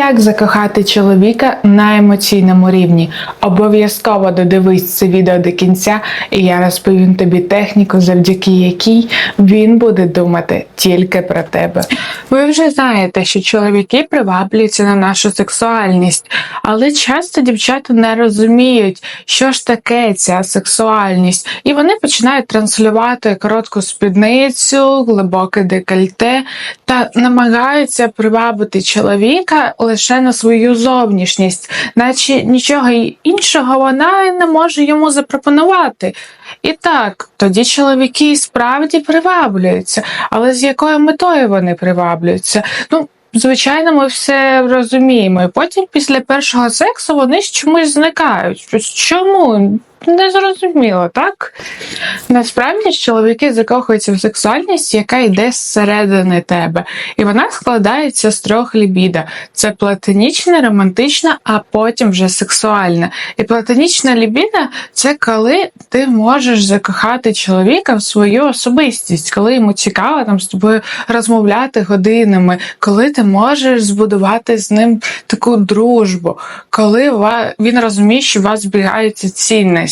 Як закохати чоловіка на емоційному рівні? Обов'язково додивись це відео до кінця, і я розповім тобі техніку, завдяки якій він буде думати тільки про тебе. Ви вже знаєте, що чоловіки приваблюються на нашу сексуальність, але часто дівчата не розуміють, що ж таке ця сексуальність, і вони починають транслювати коротку спідницю, глибоке декольте та намагаються привабити чоловіка лише на свою зовнішність, наче нічого іншого вона не може йому запропонувати. І так, тоді чоловіки справді приваблюються, але з якою метою вони приваблюються? Ну, Звичайно, ми все розуміємо. І потім, після першого сексу, вони чомусь зникають. Чому? Не зрозуміло, так? Насправді чоловіки закохуються в сексуальність, яка йде зсередини тебе. І вона складається з трьох лібіда: це платонічна, романтична, а потім вже сексуальна. І платонічна лібіда це коли ти можеш закохати чоловіка в свою особистість, коли йому цікаво там з тобою розмовляти годинами, коли ти можеш збудувати з ним таку дружбу, коли він розуміє, що у вас збігаються цінності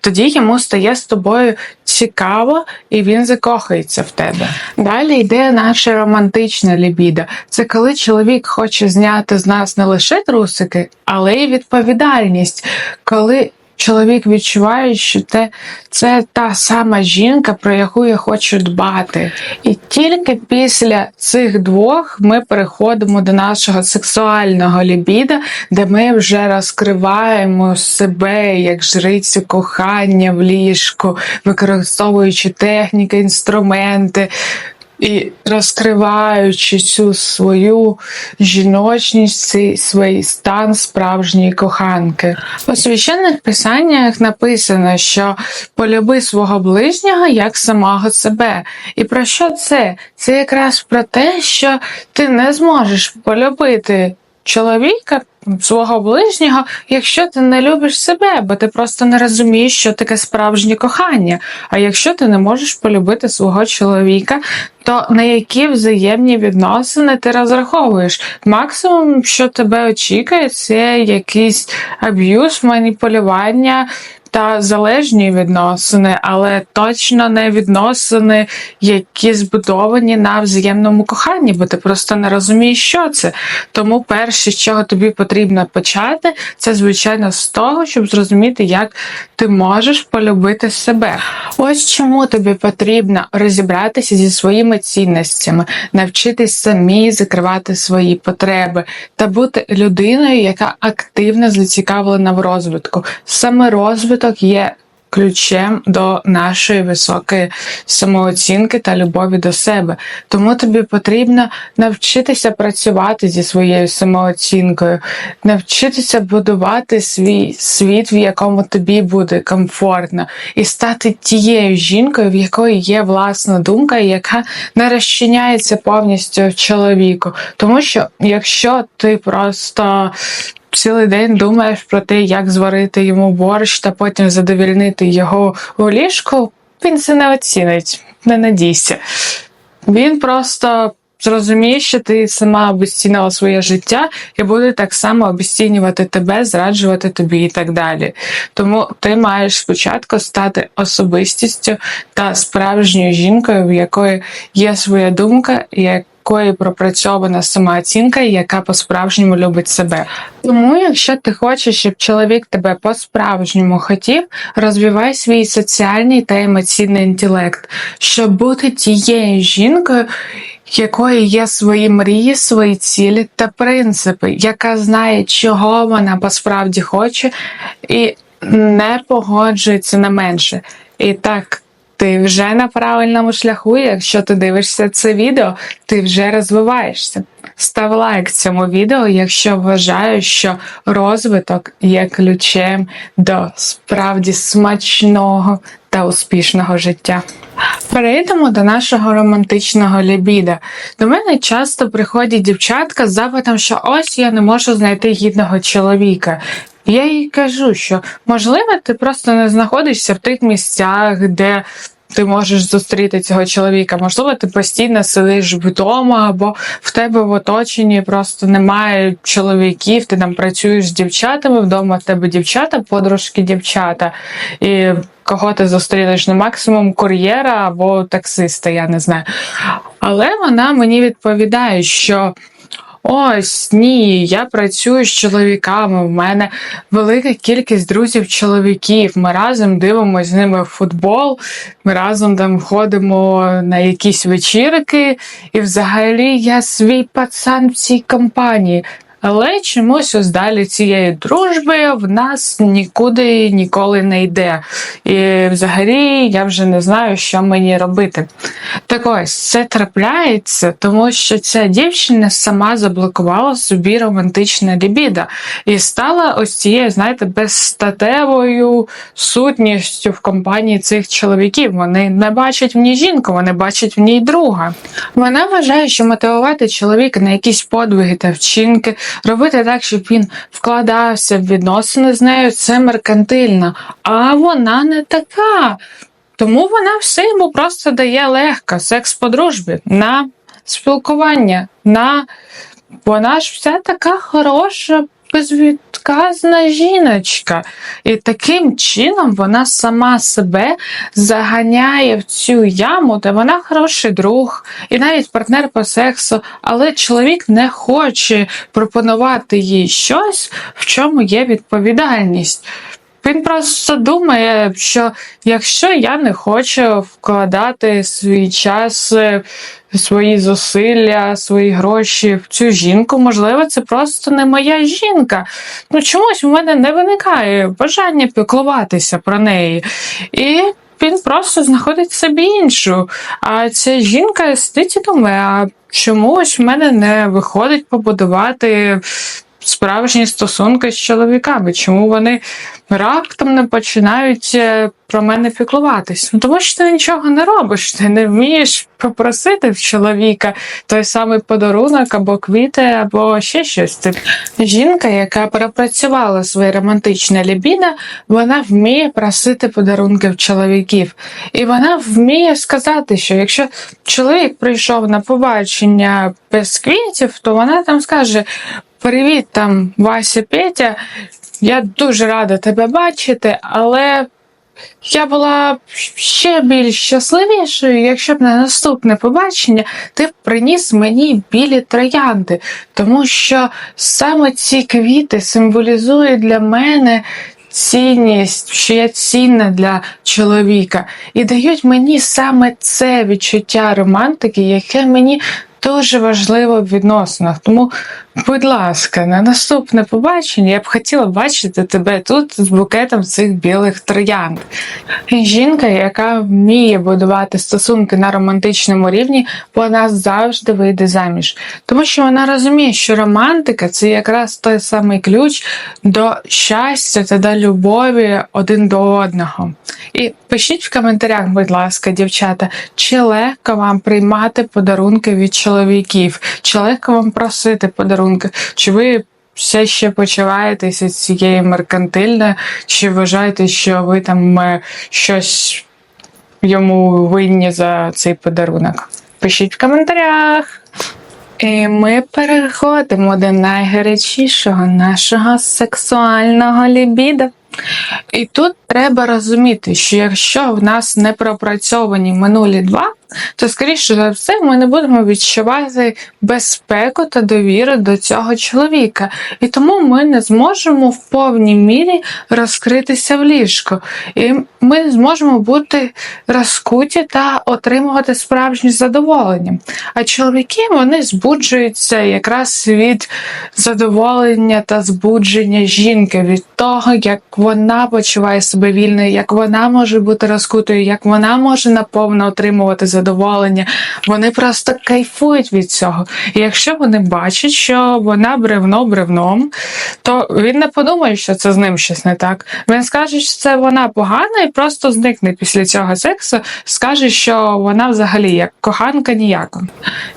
тоді йому стає з тобою цікаво і він закохається в тебе. Далі йде наша романтична лібіда. Це коли чоловік хоче зняти з нас не лише трусики, але й відповідальність. Коли Чоловік відчуває, що те, це та сама жінка, про яку я хочу дбати. І тільки після цих двох ми переходимо до нашого сексуального лібіда, де ми вже розкриваємо себе як жрицю кохання в ліжку, використовуючи техніки, інструменти. І розкриваючи цю свою жіночність, цей свій стан справжньої коханки. У священних писаннях написано, що полюби свого ближнього як самого себе. І про що це? Це якраз про те, що ти не зможеш полюбити чоловіка. Свого ближнього, якщо ти не любиш себе, бо ти просто не розумієш, що таке справжнє кохання. А якщо ти не можеш полюбити свого чоловіка, то на які взаємні відносини ти розраховуєш? Максимум, що тебе очікує, це якийсь аб'юз, маніпулювання та залежні відносини, але точно не відносини, які збудовані на взаємному коханні, бо ти просто не розумієш, що це. Тому перше, з чого тобі потрібно почати, це звичайно з того, щоб зрозуміти, як ти можеш полюбити себе. Ось чому тобі потрібно розібратися зі своїми цінностями, навчитись самі закривати свої потреби та бути людиною, яка активно зацікавлена в розвитку. Саме розвиток є ключем до нашої високої самооцінки та любові до себе. Тому тобі потрібно навчитися працювати зі своєю самооцінкою, навчитися будувати свій світ, в якому тобі буде комфортно, і стати тією жінкою, в якої є власна думка, яка не розчиняється повністю чоловіку. Тому що якщо ти просто цілий день думаєш про те, як зварити йому борщ та потім задовільнити його у ліжку, він це не оцінить, не надійся. Він просто зрозуміє, що ти сама обесцінила своє життя і буде так само обесцінювати тебе, зраджувати тобі і так далі. Тому ти маєш спочатку стати особистістю та справжньою жінкою, в якої є своя думка, як якої пропрацьована самооцінка, яка по-справжньому любить себе. Тому, якщо ти хочеш, щоб чоловік тебе по-справжньому хотів, розвивай свій соціальний та емоційний інтелект, щоб бути тією жінкою. Якої є свої мрії, свої цілі та принципи, яка знає, чого вона посправді хоче, і не погоджується на менше. І так, ти вже на правильному шляху. Якщо ти дивишся це відео, ти вже розвиваєшся. Став лайк цьому відео, якщо вважаєш, що розвиток є ключем до справді смачного та успішного життя. Перейдемо до нашого романтичного лібіда. До мене часто приходять дівчатка з запитом, що ось я не можу знайти гідного чоловіка. Я їй кажу, що можливо ти просто не знаходишся в тих місцях, де ти можеш зустріти цього чоловіка. Можливо, ти постійно сидиш вдома, або в тебе в оточенні просто немає чоловіків, ти там працюєш з дівчатами, вдома в тебе дівчата, подружки дівчата. І кого ти зустрінеш? Ну, максимум кур'єра або таксиста, я не знаю. Але вона мені відповідає, що. Ось ні, я працюю з чоловіками. В мене велика кількість друзів-чоловіків. Ми разом дивимося з ними футбол, ми разом там ходимо на якісь вечірки, і взагалі я свій пацан в цій компанії. Але чомусь ось далі цієї дружби в нас нікуди ніколи не йде. І взагалі я вже не знаю, що мені робити. Так ось це трапляється, тому що ця дівчина сама заблокувала собі романтичне лібідо і стала ось цією, знаєте, безстатевою сутністю в компанії цих чоловіків. Вони не бачать в ній жінку, вони бачать в ній друга. Вона вважає, що мотивувати чоловіка на якісь подвиги та вчинки, робити так, щоб він вкладався в відносини з нею, це меркантильно. А вона не така. Тому вона все йому просто дає легко, секс по дружбі, на спілкування, на вона ж вся така хороша, безвідказна жіночка. І таким чином вона сама себе заганяє в цю яму, де вона хороший друг і навіть партнер по сексу, але чоловік не хоче пропонувати їй щось, в чому є відповідальність. Він просто думає, що якщо я не хочу вкладати свій час, е, свої зусилля, свої гроші в цю жінку, можливо, це просто не моя жінка. Ну чомусь у мене не виникає бажання піклуватися про неї. І він просто знаходить собі іншу. А ця жінка сидить і думає, а чомусь в мене не виходить побудувати справжні стосунки з чоловіками, чому вони раптом не починають е, про мене піклуватись? Ну тому що ти нічого не робиш, ти не вмієш попросити в чоловіка той самий подарунок або квіти, або ще щось. Ти жінка, яка пропрацювала своє романтичне лібідо, вона вміє просити подарунки в чоловіків. І вона вміє сказати, що якщо чоловік прийшов на побачення без квітів, то вона там скаже: Привіт, там Вася Петя. Я дуже рада тебе бачити, але я була б ще більш щасливішою, якщо б на наступне побачення ти приніс мені білі троянди, тому що саме ці квіти символізують для мене. Цінність, що я цінна для чоловіка, і дають мені саме це відчуття романтики, яке мені дуже важливо в відносинах. Тому, будь ласка, на наступне побачення я б хотіла бачити тебе тут з букетом цих білих троянд. Жінка, яка вміє будувати стосунки на романтичному рівні, вона завжди вийде заміж. Тому що вона розуміє, що романтика це якраз той самий ключ до щастя та до любові один до одного. І пишіть в коментарях, будь ласка, дівчата, чи легко вам приймати подарунки від чоловіків, чи легко вам просити подарунки, чи ви все ще почуваєтеся цієї меркантильне, чи вважаєте, що ви там е, щось йому винні за цей подарунок? Пишіть в коментарях. І ми переходимо до найгарячішого нашого сексуального лібіда. І тут треба розуміти, що якщо в нас не пропрацьовані минулі два, то скоріше за все ми не будемо відчувати безпеку та довіру до цього чоловіка. І тому ми не зможемо в повній мірі розкритися в ліжку. І ми не зможемо бути розкуті та отримувати справжнє задоволення. А чоловіки вони збуджуються якраз від задоволення та збудження жінки, від того, як вона почуває себе вільною, як вона може бути розкутою, як вона може наповно отримувати задоволення. Вони просто кайфують від цього. І якщо вони бачать, що вона бревно бревном, то він не подумає, що це з ним щось не так. Він скаже, що це вона погана, і просто зникне після цього сексу, скаже, що вона взагалі як коханка ніяка.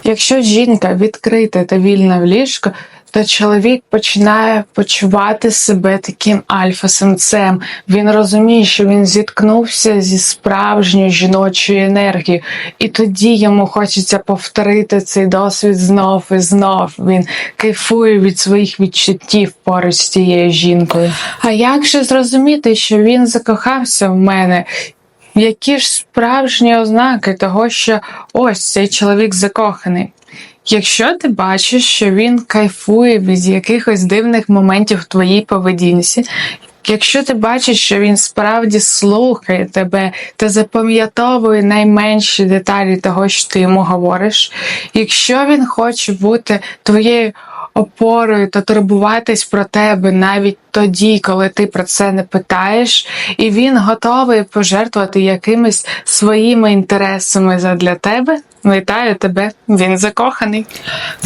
Якщо жінка відкрита та вільна в ліжку, то чоловік починає почувати себе таким альфа-самцем. Він розуміє, що він зіткнувся зі справжньою жіночою енергією, і тоді йому хочеться повторити цей досвід знов і знов. Він кайфує від своїх відчуттів поруч з цією жінкою. А як же зрозуміти, що він закохався в мене? Які ж справжні ознаки того, що ось цей чоловік закоханий? Якщо ти бачиш, що він кайфує від якихось дивних моментів в твоїй поведінці, якщо ти бачиш, що він справді слухає тебе та запам'ятовує найменші деталі того, що ти йому говориш, якщо він хоче бути твоєю опорою та турбуватись про тебе навіть тоді, коли ти про це не питаєш, і він готовий пожертвувати якимись своїми інтересами задля тебе. Вітаю тебе, він закоханий.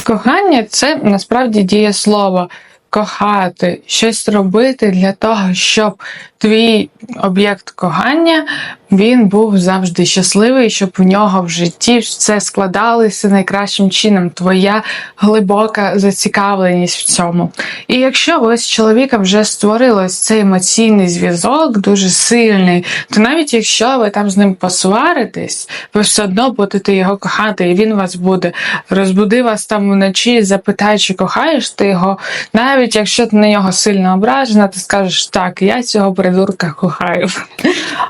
Кохання це насправді дієслово. Кохати, щось робити для того, щоб твій об'єкт кохання він був завжди щасливий, щоб в нього в житті все складалося найкращим чином. Твоя глибока зацікавленість в цьому. І якщо ось з чоловіка вже створилось цей емоційний зв'язок, дуже сильний, то навіть якщо ви там з ним посваритесь, ви все одно будете його кохати, і він вас буде розбуди вас там вночі, запитає, чи кохаєш ти його. Навіть якщо ти на нього сильно ображена, ти скажеш так, я цього придурка кохаю.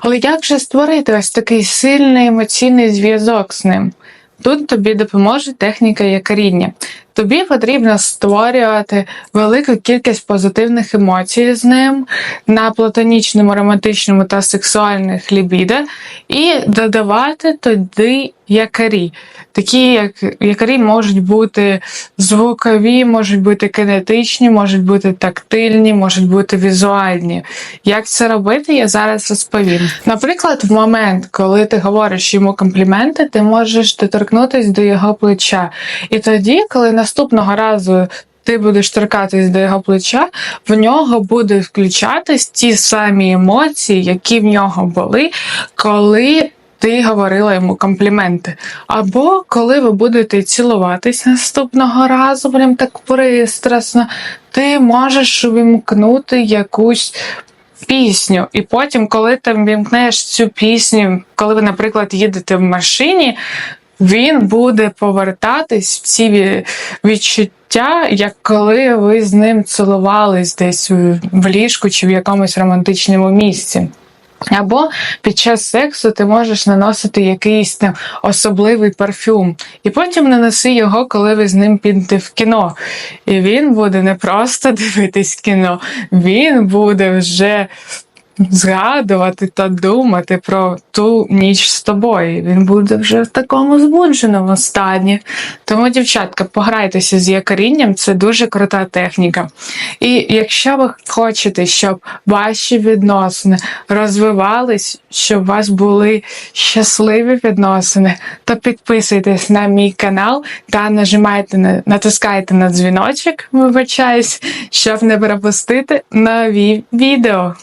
Але як же створити ось такий сильний емоційний зв'язок з ним? Тут тобі допоможе техніка якоріння. Тобі потрібно створювати велику кількість позитивних емоцій з ним на платонічному, романтичному та сексуальних лібідо і додавати туди якорі. Такі як якорі можуть бути звукові, можуть бути кинетичні, можуть бути тактильні, можуть бути візуальні. Як це робити, я зараз розповім. Наприклад, в момент, коли ти говориш йому компліменти, ти можеш доторкнутися до його плеча. І тоді, коли наступного разу ти будеш торкатись до його плеча, в нього буде включатись ті самі емоції, які в нього були, коли. Ти говорила йому компліменти. Або коли ви будете цілуватись наступного разу, прям так пристрасно, ти можеш вимкнути якусь пісню. І потім, коли ти вімкнеш цю пісню, коли ви, наприклад, їдете в машині, він буде повертатись в ці відчуття, як коли ви з ним цілувались десь в- ліжку чи в якомусь романтичному місці. Або під час сексу ти можеш наносити якийсь там особливий парфюм, і потім нанеси його, коли ви з ним підете в кіно. І він буде не просто дивитись кіно, він буде вже згадувати та думати про ту ніч з тобою. Він буде вже в такому збудженому стані. Тому, дівчатка, пограйтеся з якорінням, це дуже крута техніка. І якщо ви хочете, щоб ваші відносини розвивались, щоб у вас були щасливі відносини, то підписуйтесь на мій канал та нажимайте на натискайте на дзвіночок, вибачаюсь, щоб не пропустити нові відео.